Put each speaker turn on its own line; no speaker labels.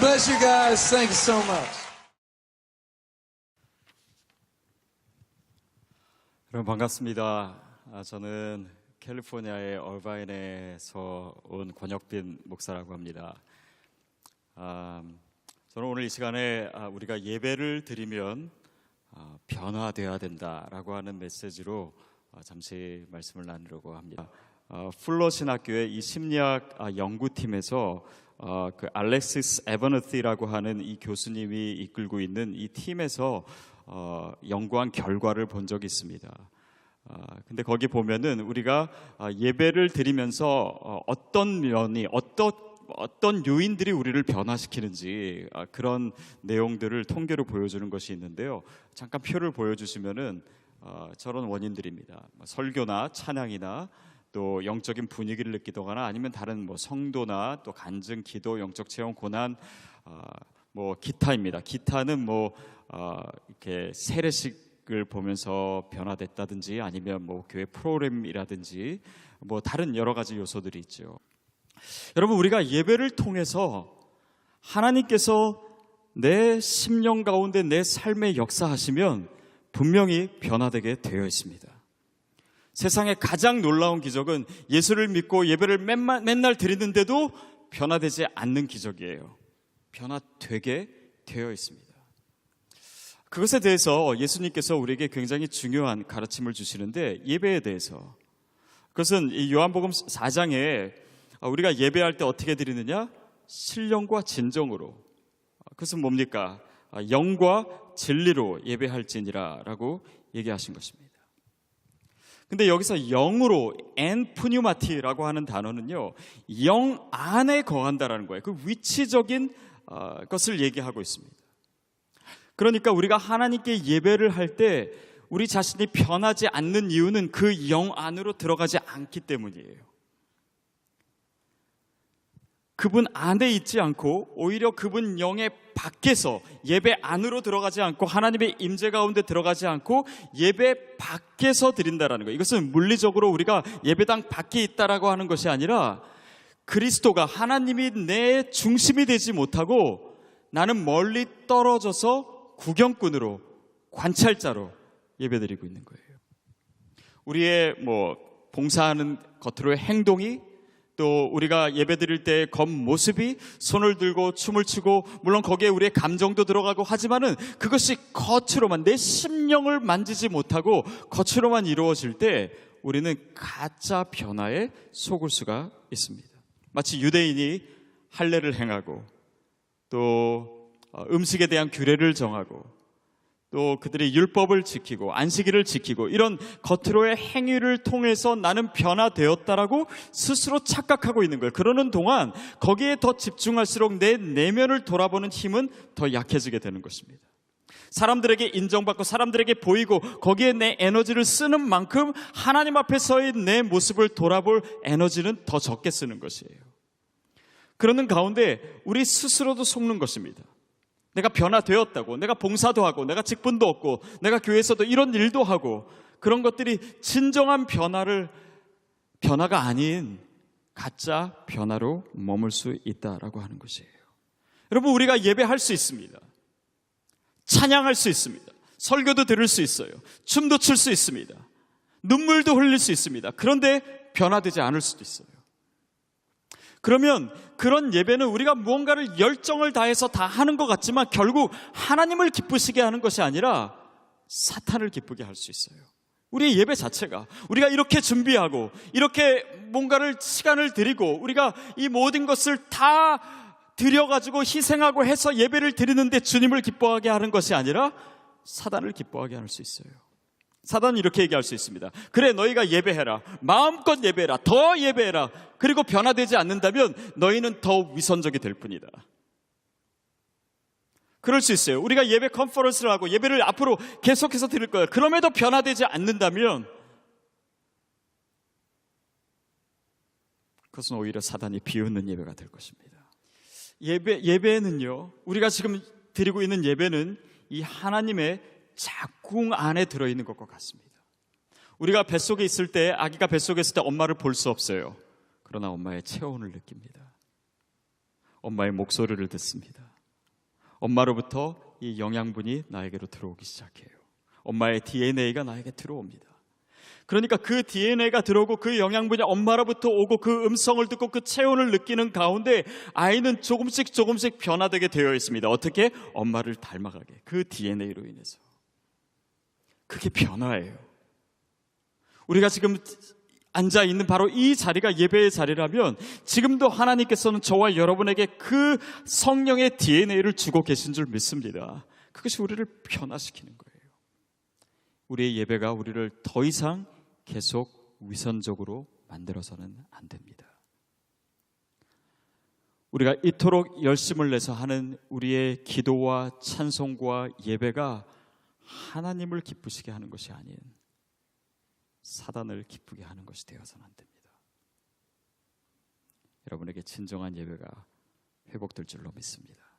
God bless you guys. Thank you so much.
여러분 반갑습니다. 아, 저는 캘리포니아의 얼바인에서 온 권혁빈 목사라고 합니다. 아, 저는 오늘 이 시간에 아, 우리가 예배를 드리면 아, 변화되어야 된다라고 하는 메시지로 아, 잠시 말씀을 나누려고 합니다. 아, 풀러 신학교의 이 심리학 아, 연구팀에서 어, 그 알렉시스 에버너티라고 하는 이 교수님이 이끌고 있는 이 팀에서 어, 연구한 결과를 본 적이 있습니다. 아, 근데 거기 보면은 우리가 아, 예배를 드리면서 어, 어떤 면이 어떤 어떤 요인들이 우리를 변화시키는지 아, 그런 내용들을 통계로 보여주는 것이 있는데요. 잠깐 표를 보여주시면은 어, 저런 원인들입니다. 뭐 설교나 찬양이나 또 영적인 분위기를 느끼거나 아니면 다른 뭐 성도나 또 간증, 기도, 영적 체험, 고난, 아, 뭐 기타입니다. 기타는 뭐 어, 이렇게 세례식을 보면서 변화됐다든지 아니면 뭐 교회 프로그램이라든지 뭐 다른 여러 가지 요소들이 있죠. 여러분 우리가 예배를 통해서 하나님께서 내 심령 가운데 내 삶에 역사하시면 분명히 변화되게 되어 있습니다. 세상의 가장 놀라운 기적은 예수를 믿고 예배를 맨날, 맨날 드리는데도 변화되지 않는 기적이에요. 변화되게 되어 있습니다. 그것에 대해서 예수님께서 우리에게 굉장히 중요한 가르침을 주시는데 예배에 대해서 그것은 이 요한복음 4장에 우리가 예배할 때 어떻게 드리느냐? 신령과 진정으로. 그것은 뭡니까? 영과 진리로 예배할지니라라고 얘기하신 것입니다. 근데 여기서 영으로 엔푸뉴마티라고 하는 단어는요, 영 안에 거한다라는 거예요. 그 위치적인 어, 것을 얘기하고 있습니다. 그러니까 우리가 하나님께 예배를 할 때 우리 자신이 변하지 않는 이유는 그 영 안으로 들어가지 않기 때문이에요. 그분 안에 있지 않고 오히려 그분 영의 밖에서 예배 안으로 들어가지 않고 하나님의 임재 가운데 들어가지 않고 예배 밖에서 드린다라는 거예요. 이것은 물리적으로 우리가 예배당 밖에 있다라고 하는 것이 아니라 그리스도가 하나님이 내 중심이 되지 못하고 나는 멀리 떨어져서 구경꾼으로 관찰자로 예배드리고 있는 거예요. 우리의 뭐 봉사하는 겉으로의 행동이 또 우리가 예배 드릴 때 겉모습이 손을 들고 춤을 추고 물론 거기에 우리의 감정도 들어가고 하지만은 그것이 겉으로만 내 심령을 만지지 못하고 겉으로만 이루어질 때 우리는 가짜 변화에 속을 수가 있습니다. 마치 유대인이 할례를 행하고 또 어, 음식에 대한 규례를 정하고 또 그들의 율법을 지키고 안식일을 지키고 이런 겉으로의 행위를 통해서 나는 변화되었다라고 스스로 착각하고 있는 거예요. 그러는 동안 거기에 더 집중할수록 내 내면을 돌아보는 힘은 더 약해지게 되는 것입니다. 사람들에게 인정받고 사람들에게 보이고 거기에 내 에너지를 쓰는 만큼 하나님 앞에 서인 내 모습을 돌아볼 에너지는 더 적게 쓰는 것이에요. 그러는 가운데 우리 스스로도 속는 것입니다. 내가 변화되었다고, 내가 봉사도 하고, 내가 직분도 얻고, 내가 교회에서도 이런 일도 하고, 그런 것들이 진정한 변화를, 변화가 아닌 가짜 변화로 머물 수 있다라고 하는 것이에요. 여러분, 우리가 예배할 수 있습니다. 찬양할 수 있습니다. 설교도 들을 수 있어요. 춤도 출 수 있습니다. 눈물도 흘릴 수 있습니다. 그런데 변화되지 않을 수도 있어요. 그러면 그런 예배는 우리가 무언가를 열정을 다해서 다 하는 것 같지만 결국 하나님을 기쁘시게 하는 것이 아니라 사탄을 기쁘게 할 수 있어요. 우리의 예배 자체가 우리가 이렇게 준비하고 이렇게 뭔가를 시간을 드리고 우리가 이 모든 것을 다 드려가지고 희생하고 해서 예배를 드리는데 주님을 기뻐하게 하는 것이 아니라 사단을 기뻐하게 할 수 있어요. 사단은 이렇게 얘기할 수 있습니다. 그래, 너희가 예배해라. 마음껏 예배해라. 더 예배해라. 그리고 변화되지 않는다면 너희는 더 위선적이 될 뿐이다. 그럴 수 있어요. 우리가 예배 컨퍼런스를 하고 예배를 앞으로 계속해서 드릴 거예요. 그럼에도 변화되지 않는다면 그것은 오히려 사단이 비웃는 예배가 될 것입니다. 예배, 예배는요, 우리가 지금 드리고 있는 예배는 이 하나님의 작궁 안에 들어있는 것과 같습니다. 우리가 뱃속에 있을 때, 아기가 뱃속에 있을 때 엄마를 볼 수 없어요. 그러나 엄마의 체온을 느낍니다. 엄마의 목소리를 듣습니다. 엄마로부터 이 영양분이 나에게로 들어오기 시작해요. 엄마의 DNA가 나에게 들어옵니다. 그러니까 그 DNA가 들어오고 그 영양분이 엄마로부터 오고 그 음성을 듣고 그 체온을 느끼는 가운데 아이는 조금씩 조금씩 변화되게 되어 있습니다. 어떻게? 엄마를 닮아가게. 그 DNA로 인해서. 그게 변화예요. 우리가 지금 앉아 있는 바로 이 자리가 예배의 자리라면 지금도 하나님께서는 저와 여러분에게 그 성령의 DNA를 주고 계신 줄 믿습니다. 그것이 우리를 변화시키는 거예요. 우리의 예배가 우리를 더 이상 계속 위선적으로 만들어서는 안 됩니다. 우리가 이토록 열심을 내서 하는 우리의 기도와 찬송과 예배가 하나님을 기쁘시게 하는 것이 아닌 사단을 기쁘게 하는 것이 되어서는 안 됩니다. 여러분에게 진정한 예배가 회복될 줄로 믿습니다.